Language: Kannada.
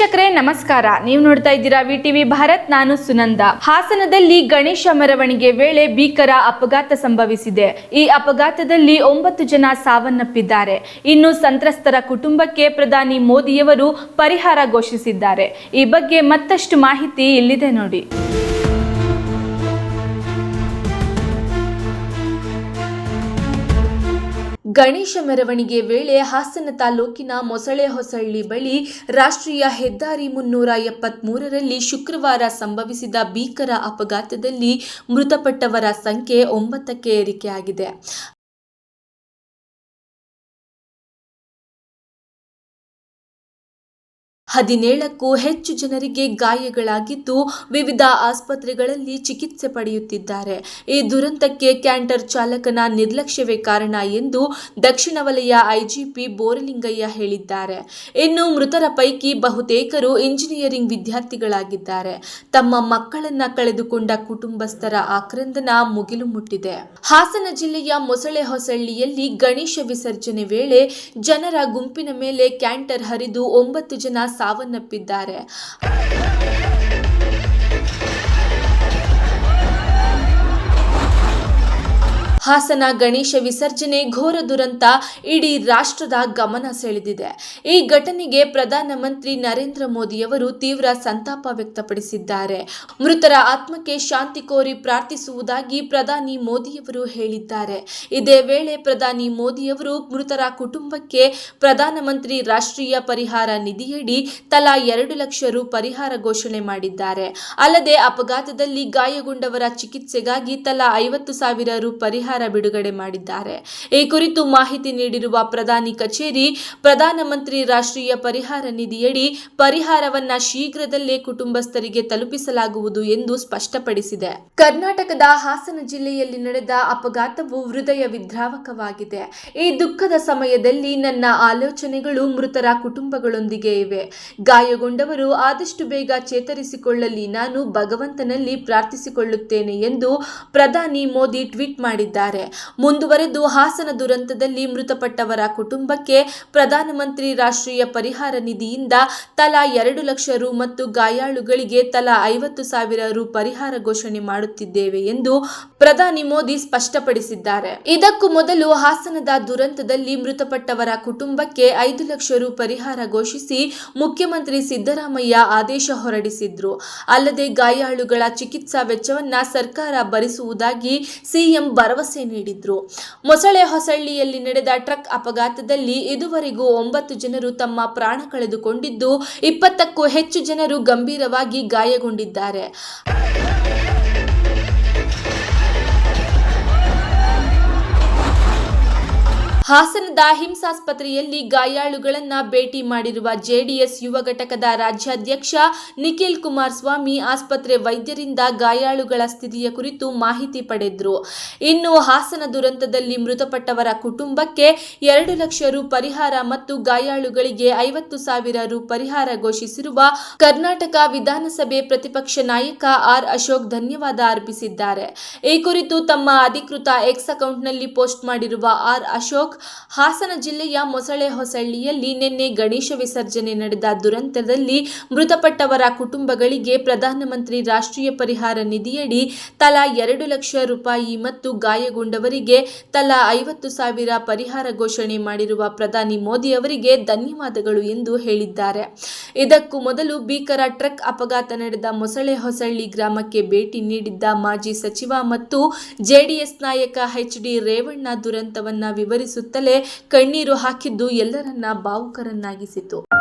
ವೀಕ್ಷಕರೇ, ನಮಸ್ಕಾರ. ನೀವು ನೋಡ್ತಾ ಇದ್ದೀರಾ ವಿ ಟಿವಿ ಭಾರತ್, ನಾನು ಸುನಂದ. ಹಾಸನದಲ್ಲಿ ಗಣೇಶ ಮೆರವಣಿಗೆ ವೇಳೆ ಭೀಕರ ಅಪಘಾತ ಸಂಭವಿಸಿದೆ. ಈ ಅಪಘಾತದಲ್ಲಿ ಒಂಬತ್ತು ಜನ ಸಾವನ್ನಪ್ಪಿದ್ದಾರೆ. ಇನ್ನು ಸಂತ್ರಸ್ತರ ಕುಟುಂಬಕ್ಕೆ ಪ್ರಧಾನಿ ಮೋದಿಯವರು ಪರಿಹಾರ ಘೋಷಿಸಿದ್ದಾರೆ. ಈ ಬಗ್ಗೆ ಮತ್ತಷ್ಟು ಮಾಹಿತಿ ಇಲ್ಲಿದೆ ನೋಡಿ. ಗಣೇಶ ಮೆರವಣಿಗೆ ವೇಳೆ ಹಾಸನ ತಾಲೂಕಿನ ಮೊಸಳೆ ಹೊಸಳ್ಳಿ ಬಳಿ ರಾಷ್ಟ್ರೀಯ ಹೆದ್ದಾರಿ ಮುನ್ನೂರ ಎಪ್ಪತ್ಮೂರರಲ್ಲಿ ಶುಕ್ರವಾರ ಸಂಭವಿಸಿದ ಭೀಕರ ಅಪಘಾತದಲ್ಲಿ ಮೃತಪಟ್ಟವರ ಸಂಖ್ಯೆ ಒಂಬತ್ತಕ್ಕೆ ಏರಿಕೆಯಾಗಿದೆ. ಹದಿನೇಳಕ್ಕೂ ಹೆಚ್ಚು ಜನರಿಗೆ ಗಾಯಗಳಾಗಿದ್ದು ವಿವಿಧ ಆಸ್ಪತ್ರೆಗಳಲ್ಲಿ ಚಿಕಿತ್ಸೆ ಪಡೆಯುತ್ತಿದ್ದಾರೆ. ಈ ದುರಂತಕ್ಕೆ ಕ್ಯಾಂಟರ್ ಚಾಲಕನ ನಿರ್ಲಕ್ಷ್ಯವೇ ಕಾರಣ ಎಂದು ದಕ್ಷಿಣ ವಲಯ ಐಜಿಪಿ ಬೋರಲಿಂಗಯ್ಯ ಹೇಳಿದ್ದಾರೆ. ಇನ್ನು ಮೃತರ ಪೈಕಿ ಬಹುತೇಕರು ಇಂಜಿನಿಯರಿಂಗ್ ವಿದ್ಯಾರ್ಥಿಗಳಾಗಿದ್ದಾರೆ. ತಮ್ಮ ಮಕ್ಕಳನ್ನ ಕಳೆದುಕೊಂಡ ಕುಟುಂಬಸ್ಥರ ಆಕ್ರಂದನ ಮುಗಿಲು ಮುಟ್ಟಿದೆ. ಹಾಸನ ಜಿಲ್ಲೆಯ ಮೊಸಳೆ ಹೊಸಳ್ಳಿಯಲ್ಲಿ ಗಣೇಶ ವಿಸರ್ಜನೆ ವೇಳೆ ಜನರ ಗುಂಪಿನ ಮೇಲೆ ಕ್ಯಾಂಟರ್ ಹರಿದು ಒಂಬತ್ತು ಜನ ಸಾವನ್ನಪ್ಪಿದ್ದಾರೆ. ಹಾಸನ ಗಣೇಶ ವಿಸರ್ಜನೆ ಘೋರ ದುರಂತ ಇಡೀ ರಾಷ್ಟ್ರದ ಗಮನ ಸೆಳೆದಿದೆ. ಈ ಘಟನೆಗೆ ಪ್ರಧಾನಮಂತ್ರಿ ನರೇಂದ್ರ ಮೋದಿಯವರು ತೀವ್ರ ಸಂತಾಪ ವ್ಯಕ್ತಪಡಿಸಿದ್ದಾರೆ. ಮೃತರ ಆತ್ಮಕ್ಕೆ ಶಾಂತಿ ಕೋರಿ ಪ್ರಾರ್ಥಿಸುವುದಾಗಿ ಪ್ರಧಾನಿ ಮೋದಿಯವರು ಹೇಳಿದ್ದಾರೆ. ಇದೇ ವೇಳೆ ಪ್ರಧಾನಿ ಮೋದಿಯವರು ಮೃತರ ಕುಟುಂಬಕ್ಕೆ ಪ್ರಧಾನಮಂತ್ರಿ ರಾಷ್ಟ್ರೀಯ ಪರಿಹಾರ ನಿಧಿಯಡಿ ತಲಾ ಎರಡು ಲಕ್ಷ ರು ಪರಿಹಾರ ಘೋಷಣೆ ಮಾಡಿದ್ದಾರೆ. ಅಲ್ಲದೆ ಅಪಘಾತದಲ್ಲಿ ಗಾಯಗೊಂಡವರ ಚಿಕಿತ್ಸೆಗಾಗಿ ತಲಾ ಐವತ್ತು ಸಾವಿರ ರು ಪರಿಹಾರ ಬಿಡುಗಡೆ ಮಾಡಿದ್ದಾರೆ. ಈ ಕುರಿತು ಮಾಹಿತಿ ನೀಡಿರುವ ಪ್ರಧಾನಿ ಕಚೇರಿ, ಪ್ರಧಾನಮಂತ್ರಿ ರಾಷ್ಟ್ರೀಯ ಪರಿಹಾರ ನಿಧಿಯಡಿ ಪರಿಹಾರವನ್ನ ಶೀಘ್ರದಲ್ಲೇ ಕುಟುಂಬಸ್ಥರಿಗೆ ತಲುಪಿಸಲಾಗುವುದು ಎಂದು ಸ್ಪಷ್ಟಪಡಿಸಿದೆ. ಕರ್ನಾಟಕದ ಹಾಸನ ಜಿಲ್ಲೆಯಲ್ಲಿ ನಡೆದ ಅಪಘಾತವು ಹೃದಯ ವಿದ್ರಾವಕವಾಗಿದೆ. ಈ ದುಃಖದ ಸಮಯದಲ್ಲಿ ನನ್ನ ಆಲೋಚನೆಗಳು ಮೃತರ ಕುಟುಂಬಗಳೊಂದಿಗೆ ಇವೆ. ಗಾಯಗೊಂಡವರು ಆದಷ್ಟು ಬೇಗ ಚೇತರಿಸಿಕೊಳ್ಳಲಿ. ನಾನು ಭಗವಂತನಲ್ಲಿ ಪ್ರಾರ್ಥಿಸಿಕೊಳ್ಳುತ್ತೇನೆ ಎಂದು ಪ್ರಧಾನಿ ಮೋದಿ ಟ್ವೀಟ್ ಮಾಡಿದ್ದಾರೆ. ಮುಂದುವರೆದು ಹಾಸನ ದುರಂತದಲ್ಲಿ ಮೃತಪಟ್ಟವರ ಕುಟುಂಬಕ್ಕೆ ಪ್ರಧಾನಮಂತ್ರಿ ರಾಷ್ಟ್ರೀಯ ಪರಿಹಾರ ನಿಧಿಯಿಂದ ತಲಾ ಎರಡು ಲಕ್ಷ ರು ಮತ್ತು ಗಾಯಾಳುಗಳಿಗೆ ತಲಾ ಐವತ್ತು ಸಾವಿರ ರು ಪರಿಹಾರ ಘೋಷಣೆ ಮಾಡುತ್ತಿದ್ದೇವೆ ಎಂದು ಪ್ರಧಾನಿ ಮೋದಿ ಸ್ಪಷ್ಟಪಡಿಸಿದ್ದಾರೆ. ಇದಕ್ಕೂ ಮೊದಲು ಹಾಸನದ ದುರಂತದಲ್ಲಿ ಮೃತಪಟ್ಟವರ ಕುಟುಂಬಕ್ಕೆ ಐದು ಲಕ್ಷ ರು ಪರಿಹಾರ ಘೋಷಿಸಿ ಮುಖ್ಯಮಂತ್ರಿ ಸಿದ್ದರಾಮಯ್ಯ ಆದೇಶ ಹೊರಡಿಸಿದ್ರು. ಅಲ್ಲದೆ ಗಾಯಾಳುಗಳ ಚಿಕಿತ್ಸಾ ವೆಚ್ಚವನ್ನ ಸರ್ಕಾರ ಭರಿಸುವುದಾಗಿ ಸಿಎಂ ಭರವಸೆ ನೀಡಿದ್ರು. ಮೊಸಳೆ ಹೊಸಳ್ಳಿಯಲ್ಲಿ ನಡೆದ ಟ್ರಕ್ ಅಪಘಾತದಲ್ಲಿ ಇದುವರೆಗೂ ಒಂಬತ್ತು ಜನರು ತಮ್ಮ ಪ್ರಾಣ ಕಳೆದುಕೊಂಡಿದ್ದು, ಇಪ್ಪತ್ತಕ್ಕೂ ಹೆಚ್ಚು ಜನರು ಗಂಭೀರವಾಗಿ ಗಾಯಗೊಂಡಿದ್ದಾರೆ. ಹಾಸನದ ಹಿಂಸಾಸ್ಪತ್ರೆಯಲ್ಲಿ ಗಾಯಾಳುಗಳನ್ನು ಭೇಟಿ ಮಾಡಿರುವ ಜೆಡಿಎಸ್ ಯುವ ಘಟಕದ ರಾಜ್ಯಾಧ್ಯಕ್ಷ ನಿಖಿಲ್ ಕುಮಾರಸ್ವಾಮಿ ಆಸ್ಪತ್ರೆ ವೈದ್ಯರಿಂದ ಗಾಯಾಳುಗಳ ಸ್ಥಿತಿಯ ಕುರಿತು ಮಾಹಿತಿ ಪಡೆದ್ರು. ಇನ್ನು ಹಾಸನ ದುರಂತದಲ್ಲಿ ಮೃತಪಟ್ಟವರ ಕುಟುಂಬಕ್ಕೆ ಎರಡು ಲಕ್ಷ ರು ಪರಿಹಾರ ಮತ್ತು ಗಾಯಾಳುಗಳಿಗೆ ಐವತ್ತು ಸಾವಿರ ರು ಪರಿಹಾರ ಘೋಷಿಸಿರುವ ಕರ್ನಾಟಕ ವಿಧಾನಸಭೆ ಪ್ರತಿಪಕ್ಷ ನಾಯಕ ಆರ್ ಅಶೋಕ್ ಧನ್ಯವಾದ ಅರ್ಪಿಸಿದ್ದಾರೆ. ಈ ಕುರಿತು ತಮ್ಮ ಅಧಿಕೃತ ಎಕ್ಸ್ ಅಕೌಂಟ್ನಲ್ಲಿ ಪೋಸ್ಟ್ ಮಾಡಿರುವ ಆರ್ ಅಶೋಕ್ ಹಾಸನ ಜಿಲ್ಲೆಯ ಮೊಸಳೆ ಹೊಸಳ್ಳಿಯಲ್ಲಿ ನಿನ್ನೆ ಗಣೇಶ ವಿಸರ್ಜನೆ ನಡೆದ ದುರಂತದಲ್ಲಿ ಮೃತಪಟ್ಟವರ ಕುಟುಂಬಗಳಿಗೆ ಪ್ರಧಾನಮಂತ್ರಿ ರಾಷ್ಟ್ರೀಯ ಪರಿಹಾರ ನಿಧಿಯಡಿ ತಲಾ ಎರಡು ಲಕ್ಷ ರೂಪಾಯಿ ಮತ್ತು ಗಾಯಗೊಂಡವರಿಗೆ ತಲಾ ಐವತ್ತು ಸಾವಿರ ಪರಿಹಾರ ಘೋಷಣೆ ಮಾಡಿರುವ ಪ್ರಧಾನಿ ಮೋದಿ ಅವರಿಗೆ ಧನ್ಯವಾದಗಳು ಎಂದು ಹೇಳಿದ್ದಾರೆ. ಇದಕ್ಕೂ ಮೊದಲು ಭೀಕರ ಟ್ರಕ್ ಅಪಘಾತ ನಡೆದ ಮೊಸಳೆ ಹೊಸಳ್ಳಿ ಗ್ರಾಮಕ್ಕೆ ಭೇಟಿ ನೀಡಿದ್ದ ಮಾಜಿ ಸಚಿವ ಮತ್ತು ಜೆಡಿಎಸ್ ನಾಯಕ ಎಚ್ ಡಿ ರೇವಣ್ಣ ದುರಂತವನ್ನ ವಿವರಿಸುತ್ತಲೇ ಕಣ್ಣೀರು ಹಾಕಿದ್ದು ಎಲ್ಲರನ್ನ ಭಾವುಕರನ್ನಾಗಿಸಿತು.